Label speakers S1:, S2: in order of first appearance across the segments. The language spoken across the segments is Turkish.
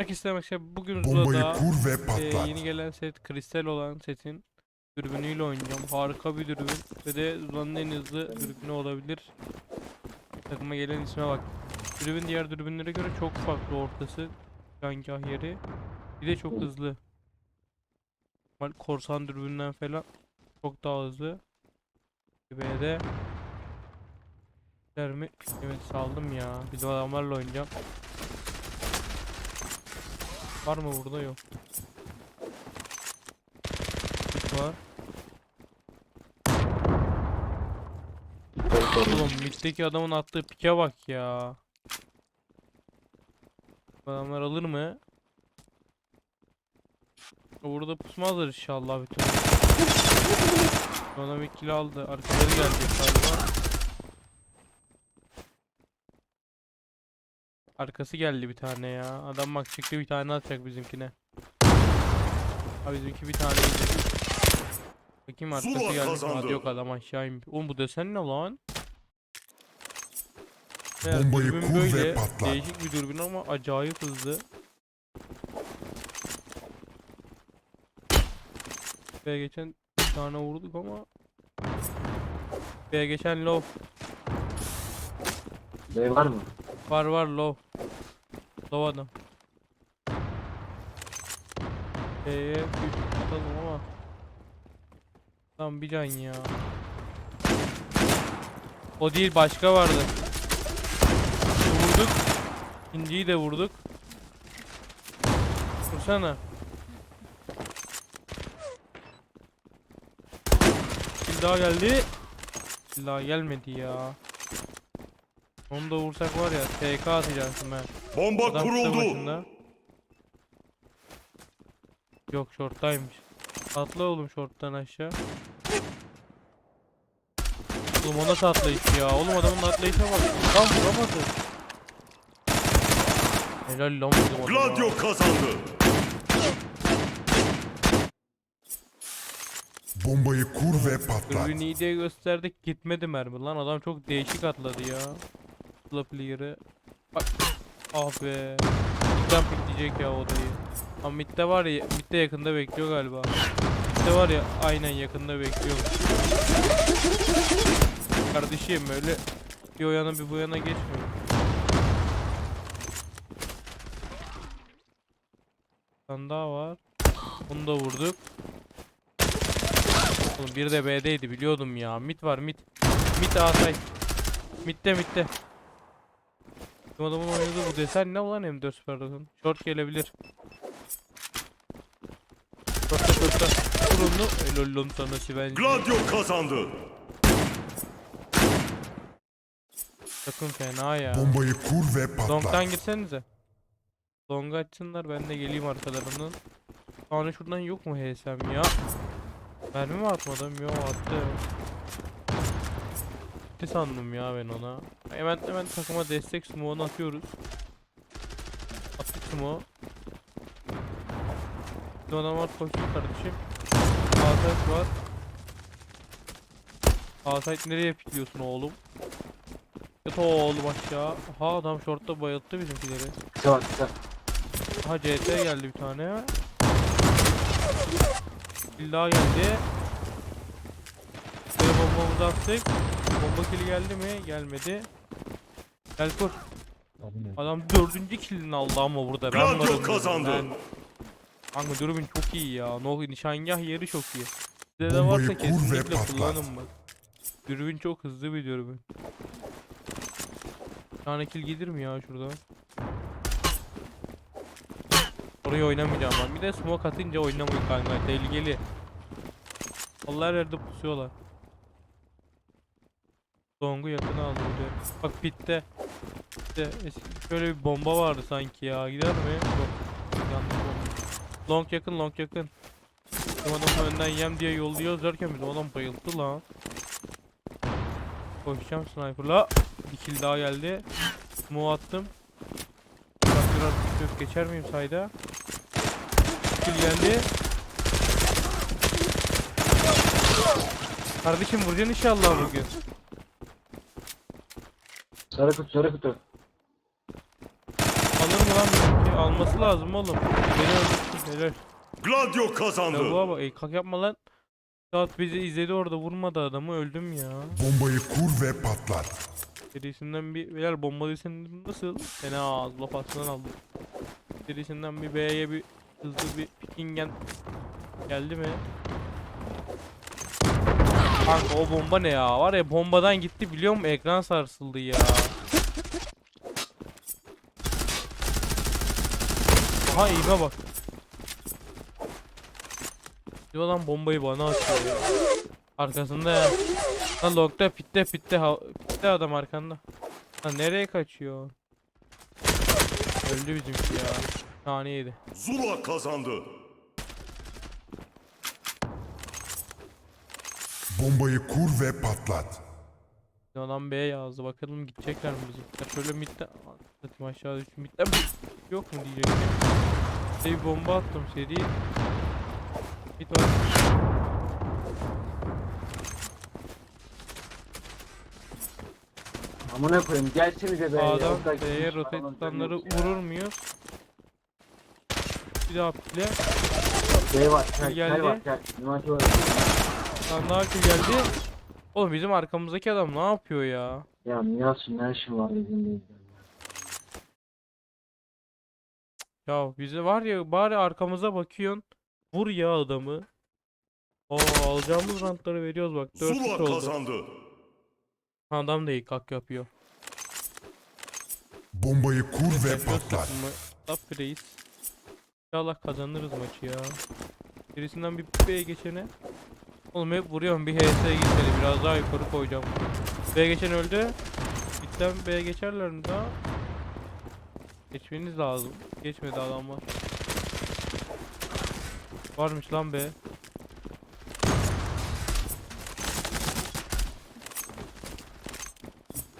S1: Herkese arkadaşlar bugün
S2: Bombayı
S1: Zula'da
S2: kur ve
S1: e,
S2: patlat.
S1: yeni gelen set kristal olan setin dürbünüyle oynayacağım. Harika bir dürbün ve de Zula'nın en hızlı dürbünü olabilir. Takıma gelen isme bak. Dürbün diğer dürbünlere göre çok farklı ortası. Gangah yeri. Bir de çok hızlı. Korsan dürbünden falan çok daha hızlı. B'de mi? Evet saldım ya. Biz adamlarla oynayacağım. Var mı burada yok. Var. Oğlum middeki adamın attığı pike bak ya. Adamlar alır mı? Burada pusmazlar inşallah. Adam bir kill aldı. Arkaları gelecek galiba. Arkası geldi bir tane ya. Adam bak çıktı bir tane atacak bizimkine. Ha bizimki bir tane yedi. Bakayım arkası
S3: Zula
S1: geldi
S3: kazandı.
S1: Hadi yok adam aşağı inmiş. Oğlum bu desen ne lan?
S2: Bombayı kur ve
S1: böyle
S2: patlat.
S1: değişik bir dürbün ama acayip hızlı. Ve geçen bir tane vurduk ama Ve geçen low
S4: B var mı?
S1: Var var low. Low adam. Eee atalım ama. Tam bir can ya. O değil başka vardı. Vurduk. İkinciyi de vurduk. Vursana. Bir daha geldi. Bir daha gelmedi ya Onu da vursak var ya TK atacaksın ben
S3: Bomba
S1: Adam
S3: kuruldu.
S1: başında. Yok shorttaymış. Atla oğlum shorttan aşağı. Oğlum o nasıl atlayış ya? Oğlum adamın atlayışa bak. Tam vuramadı. Helal lan bizim adama.
S3: Gladio kazandı.
S2: Bombayı kur ve patlat.
S1: Dürbünü iyi diye gösterdik gitmedi mermi lan adam çok değişik atladı ya. Sula player'ı. Bak. Ah be. Midden pikleyecek ya odayı. Ama midde var ya midde yakında bekliyor galiba. Midde var ya aynen yakında bekliyor. Kardeşim öyle bir o yana bir bu yana geçmiyor. Tane daha var. Onu da vurduk. Oğlum bir de B'deydi biliyordum ya. Mid var mid. Mid Asay. Mid'de mid'de. Bu adamın oynadığı bu desen ne ulan M4 Ferhat'ın? Short gelebilir. Short'ta short'ta. Vur onu. Helal lan sana Sivenci.
S3: Gladio kazandı.
S1: Sakın fena ya.
S2: Bombayı kur ve
S1: Long'dan
S2: patlat.
S1: girsenize. Long'u açsınlar ben de geleyim arkalarından. Hani şuradan yok mu HSM ya? Mermi mi atmadım? Yok attı. Gitti sandım ya ben ona. Hemen hemen takıma destek smoke'unu atıyoruz. Attık smoke. Adam var koşuyor kardeşim. Asayt var. Asayt nereye pikliyorsun oğlum? Yat oğlum aşağı. Aha adam shortta bayılttı bizimkileri.
S4: Kısa.
S1: Aha CT geldi bir tane. Kill daha geldi. Böyle bombamızı attık. Bomba killi geldi mi? Gelmedi. Gel kur. Adam dördüncü killini aldı ama burada. Ben varım.
S3: kazandı.
S1: Ben... Kanka dürbün çok iyi ya. No, nişangah yeri çok iyi. Size de varsa kesinlikle kullanın bak. Dürbün çok hızlı bir dürbün. Bir tane kill gelir mi ya şurada? Oraya oynamayacağım ben. Bir de smoke atınca oynamayın kanka. Tehlikeli. Allah yerde pusuyorlar. Long'u yakına aldı bir de. Bak pitte. Pitte. Eski- Şöyle bir bomba vardı sanki ya. Gider mi? Yok. Long yakın long yakın. Bizim adamı önden yem diye yolluyoruz derken bizim adam bayıldı lan. Koşacağım sniper'la. Bir kill daha geldi. Smoke attım. Biraz kök geçer miyim sayda? Kill geldi. Kardeşim vuracaksın inşallah bugün.
S4: Sarı kutu sarı kutu.
S1: Alır mı lan? bizimki. Alması lazım oğlum. Beni öldürsün. Helal.
S3: Gladio kazandı.
S1: bu bak. Ey kalk yapma lan. Saat bizi izledi orada vurmadı adamı öldüm ya.
S2: Bombayı kur ve patlat.
S1: Serisinden bir beyler bomba deseni nasıl? Fena ağız lafasından aldım. Serisinden bir B'ye bir hızlı bir pikingen geldi mi? Kanka o bomba ne ya? Var ya bombadan gitti biliyor musun? Ekran sarsıldı ya. Aha eğime bak. Diyor lan bombayı bana atıyor ya. Arkasında ya. Lan longda pitte pitte pitte adam arkanda. Lan nereye kaçıyor? Öldü bizimki ya. Tane yedi.
S3: Zula kazandı.
S2: Bombayı kur ve patlat.
S1: Adam B yazdı. Bakalım gidecekler mi bizimkiler? Şöyle midden atayım aşağı düştüm. Midden bir- yok mu diyecektim. Şey bir bomba attım seri. Mid var.
S4: Amına koyayım gelsenize be. Orada
S1: B'ye rotate tutanları
S4: dönüyoruz ya.
S1: vurur muyuz? Bir daha pile.
S4: B var. Kel,
S1: Geldi.
S4: kel var. Kel. Numarası var.
S1: Lan daha ki geldi. Oğlum bizim arkamızdaki adam ne yapıyor ya?
S4: Ya Miyas'ın ne işin var bizim bizden ya.
S1: Bize var ya bari arkamıza bakıyorsun. Vur ya adamı. Oo alacağımız rantları veriyoruz bak. 4
S3: Zula
S1: oldu.
S3: kazandı.
S1: Adam da ilk hak yapıyor.
S2: Bombayı kur ve patlat.
S1: Top reis. İnşallah kazanırız maçı ya. Birisinden bir B'ye geçene. Oğlum hep vuruyorum bir HS'ye gitmedi. Biraz daha yukarı koyacağım. B geçen öldü. Bitten B'ye geçerler mi daha? Geçmeniz lazım. Geçmedi adamlar. Varmış lan B.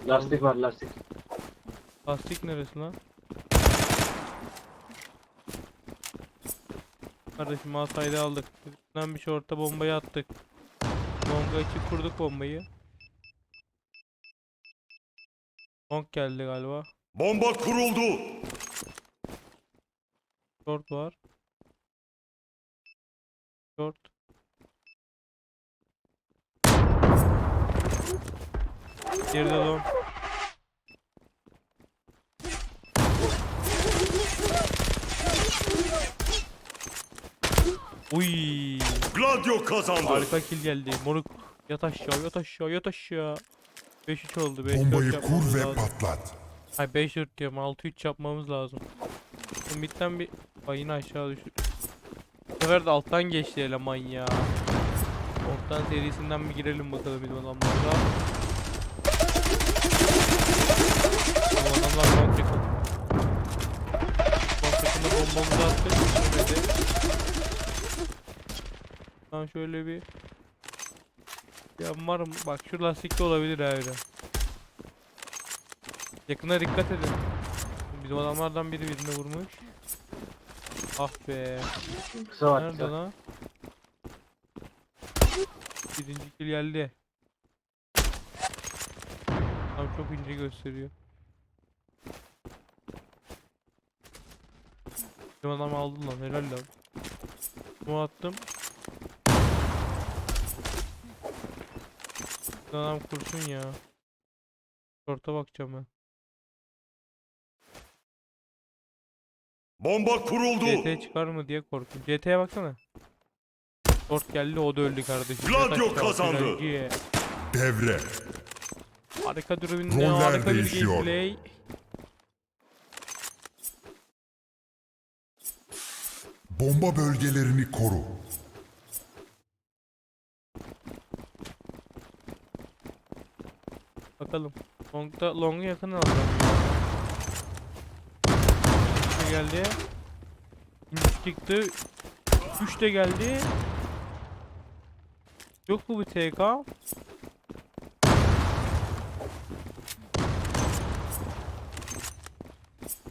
S4: Lastik var lastik.
S1: Lastik neresi lan? Kardeşim Altay'da aldık. Bizden bir şorta bombayı attık. Longa içi kurduk bombayı. Long geldi galiba.
S3: Bomba kuruldu.
S1: Short var. Short. Geride long. Uy.
S3: Gladio kazandı.
S1: Harika kill geldi. Moruk. Yat aşağı, yat aşağı, yat aşağı. 5-3 oldu. 5-4
S2: Bombayı kur ve
S1: lazım.
S2: patlat.
S1: Hayır 5-4 diyorum. 6-3 yapmamız lazım. Mid'den bir payını aşağı düşür. Bu sefer de alttan geçti eleman ya. Alttan serisinden bir girelim bakalım bizim adamlarla. Tamam adamlar yakın. Long yakında bombamızı attık. Düşmedi. Tamam şöyle bir ya umarım bak şu lastikte olabilir ha öyle. Yakına dikkat edin. Bizim adamlardan biri birini vurmuş. Ah be.
S4: Kısa var
S1: Nerede lan? Birinci kill geldi. Tam çok ince gösteriyor. Bizim adam aldı lan helal lan. Bu attım. Adam kursun ya. Şorta bakacağım ben.
S3: Bomba kuruldu.
S1: CT çıkar mı diye korktum. CT'ye baksana. Short geldi o da öldü kardeşim.
S3: Gladio kazandı.
S2: Devre.
S1: Harika dürbünle
S2: Roller
S1: harika bir
S2: değişiyor.
S1: gameplay.
S2: Bomba bölgelerini koru.
S1: Bakalım. Long'da Long'u yakın alacağım. Bir geldi. İkinci çıktı. Üç de geldi. Yok bu TK?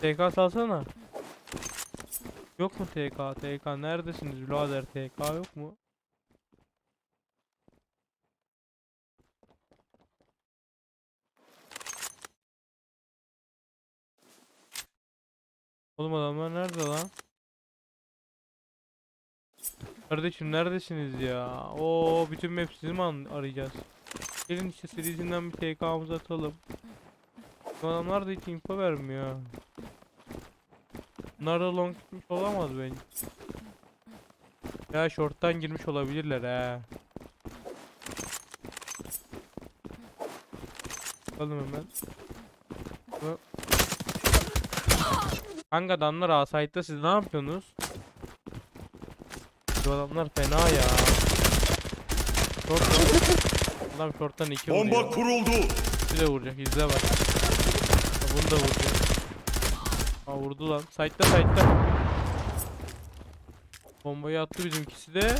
S1: TK salsana. Yok mu TK? TK neredesiniz birader? TK yok mu? Oğlum adamlar nerede lan? Kardeşim neredesiniz ya? Oo bütün map sizi mi arayacağız? Gelin işte serisinden bir TK'mızı atalım. Bu adamlar da hiç info vermiyor. Bunlar da long gitmiş olamaz bence. Ya short'tan girmiş olabilirler ha. Bakalım hemen. Kanka adamlar asayette siz ne yapıyorsunuz? Bu adamlar fena ya. Short Adam short'tan iki vuruyor.
S3: Bomba kuruldu.
S1: Bir de vuracak izle bak. Ha, bunu da vuracak. Ha vurdu lan. Side'da side'da. Bombayı attı bizimkisi de.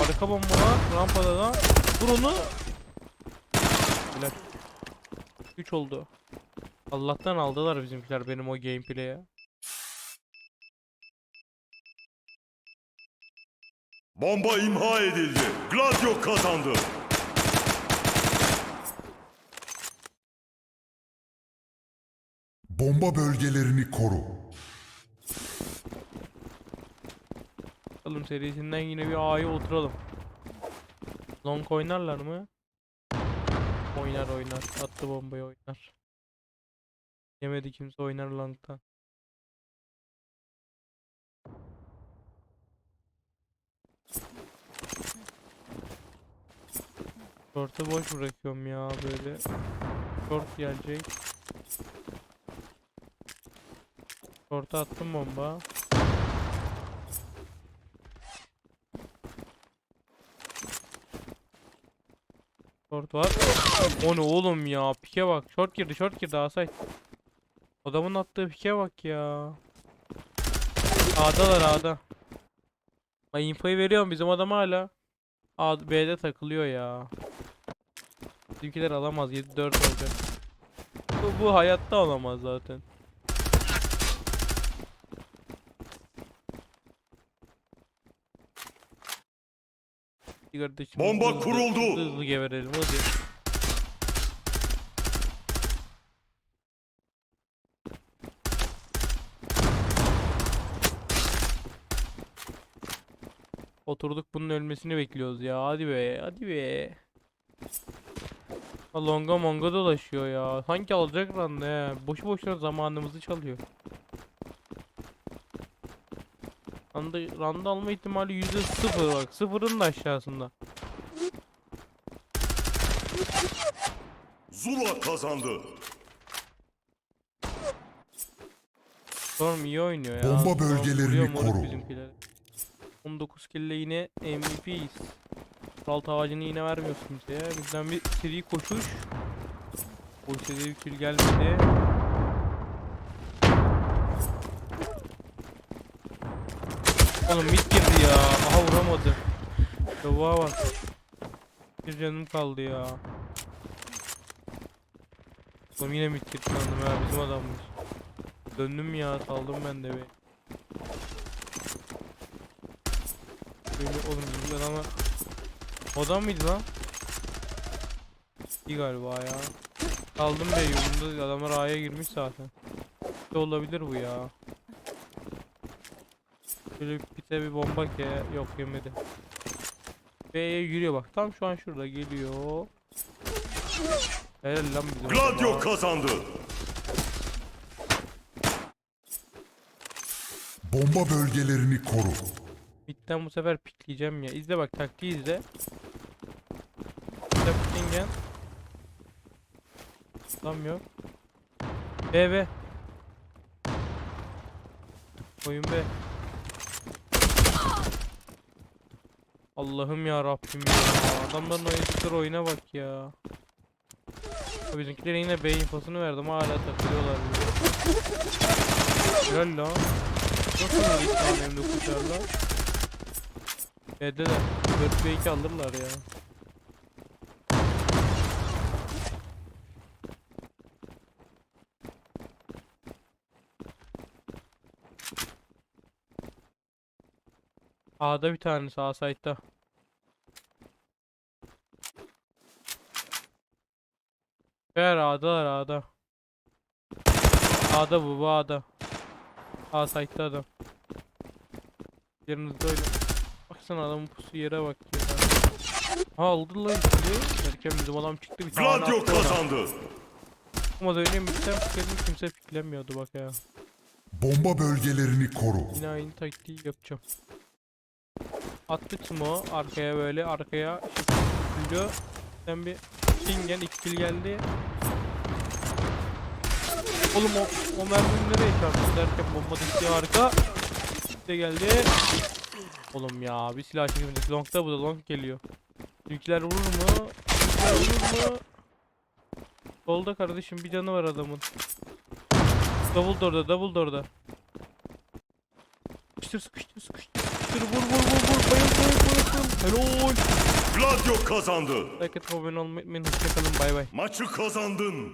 S1: Arka bomba var. Rampada da. Vur onu. Helal. 3 oldu. Allah'tan aldılar bizimkiler benim o gameplay'e.
S3: Bomba imha edildi. Gladio kazandı.
S2: Bomba bölgelerini koru.
S1: Bakalım serisinden yine bir A'ya oturalım. Long oynarlar mı? Oynar oynar. Attı bombayı oynar. Yemedi kimse oynar long'tan. Short'u boş bırakıyorum ya böyle. Short gelecek. Short'a attım bomba. Short var. O ne oğlum ya? Pike bak. Short girdi, short girdi Asay. Adamın attığı pike bak ya. A'dalar A'da. Ben infoyu veriyorum bizim adam hala. A B'de takılıyor ya. Bizimkiler alamaz. 7-4 olacak. Bu, bu hayatta alamaz zaten. Kardeşim,
S3: Bomba
S1: hızlı
S3: kuruldu.
S1: Hızlı hızlı geverelim hadi. Oturduk bunun ölmesini bekliyoruz ya. Hadi be, hadi be. Longa monga dolaşıyor ya. Sanki alacak randa ya. Boşu boşuna zamanımızı çalıyor. Randa, randa alma ihtimali yüzde sıfır bak. Sıfırın da aşağısında.
S3: Zula kazandı.
S1: Storm iyi oynuyor ya.
S2: Bomba bölgelerini koru.
S1: Bizimkileri. 19 kill ile yine MVP'yiz. Salt ağacını yine vermiyoruz kimseye. Bizden bir seri koşuş. O seri bir kill gelmedi. Oğlum mid girdi ya. Aha vuramadı. Yavuğa bak. Bir canım kaldı ya. Oğlum yine mid girdi sandım ya bizim adammış. Döndüm ya saldım ben de bir. Böyle oğlum bizim adama adam mıydı lan? İyi galiba ya. Kaldım be yolunda adamlar A'ya girmiş zaten. Ne olabilir bu ya? Böyle bir de bir bomba ki yok yemedi. B'ye yürüyor bak tam şu an şurada geliyor. Helal lan bizim
S3: Gladio kazandı.
S2: Bomba bölgelerini koru.
S1: Bitten bu sefer pikleyeceğim ya. İzle bak taktiği izle. Taptingen. Tam yok. B B. Oyun B. Allah'ım ya Rabbim ya. Adamların oynadıkları oyuna bak ya. Bizimkilere yine B infosunu verdim hala takılıyorlar. Helal lan. Nasıl iki tane de kuşarlar? B'de de 4 ve 2 alırlar ya. A'da bir tanesi A site'da. Ver A'dalar A'da. A'da bu bu A'da. Aa site'da adam. Yanınızda öyle. Baksana adamın pusu yere bak ya. Ha aldı lan ikili. Derken bizim adam çıktı bir tane
S3: Gladio
S1: attı
S3: kazandı.
S1: Ama söyleyeyim bir sen pikledim kimse piklemiyordu bak ya.
S2: Bomba bölgelerini koru.
S1: Yine aynı taktiği yapacağım. Attık smoke arkaya böyle arkaya şekilde Sen bir pingen iki kill geldi. Oğlum o, o merminin nereye çarptı derken bomba düştü harika. De geldi. Oğlum ya bir silah çekemedik. Long'da bu da long geliyor. Yükler vurur mu? Yükler vurur mu? Solda kardeşim bir canı var adamın. Double door'da, double door'da. Sıkıştır, sıkıştır, sıkıştır, sıkıştır. Vur, vur, vur, vur. Bayıl, bayıl, bayıl. Helal.
S3: Gladio kazandı.
S1: Like et, abone olmayı unutmayın. Hoşçakalın, bay bay.
S3: Maçı kazandın.